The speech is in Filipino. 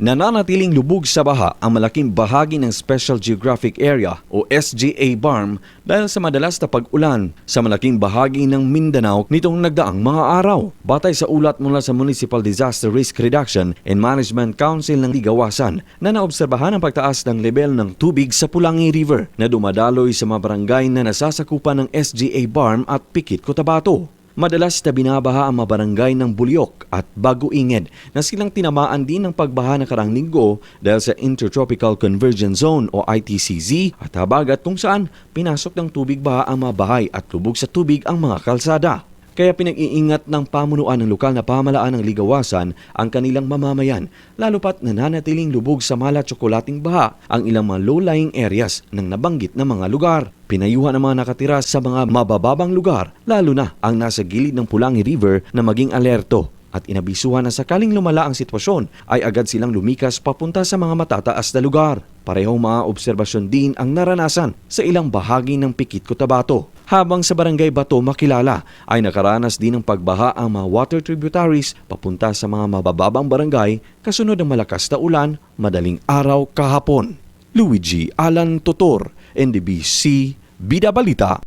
Nananatiling lubog sa baha ang malaking bahagi ng Special Geographic Area o SGA BARM dahil sa madalas na pag-ulan sa malaking bahagi ng Mindanao nitong nagdaang mga araw. Batay sa ulat mula sa Municipal Disaster Risk Reduction and Management Council ng Ligawasan na naobserbahan ang pagtaas ng level ng tubig sa Pulangi River na dumadaloy sa mga barangay na nasasakupan ng SGA BARM at Pikit, Cotabato. Madalas na binabaha ang mga barangay ng Bulyok at Baguinged na silang tinamaan din ng pagbaha na karang linggo dahil sa Intertropical Convergence Zone o ITCZ at habagat kung saan pinasok ng tubig baha ang mga bahay at lubog sa tubig ang mga kalsada. Kaya pinag-iingat ng pamunuan ng lokal na pamalaan ng ligawasan ang kanilang mamamayan, lalo pat nananatiling lubog sa mala tsokolating baha ang ilang mga low-lying areas ng nabanggit na mga lugar. Pinayuhan ang mga nakatira sa mga mabababang lugar, lalo na ang nasa gilid ng Pulangi River na maging alerto at inabisuhan na sakaling lumala ang sitwasyon ay agad silang lumikas papunta sa mga matataas na lugar. Parehong mga obserbasyon din ang naranasan sa ilang bahagi ng Pikit Cotabato. Habang sa Barangay Bato makilala ay nakaranas din ng pagbaha ang mga water tributaries papunta sa mga mabababang barangay kasunod ng malakas na ulan madaling araw kahapon. Luigi Alan Totor, NDBC, vida balita.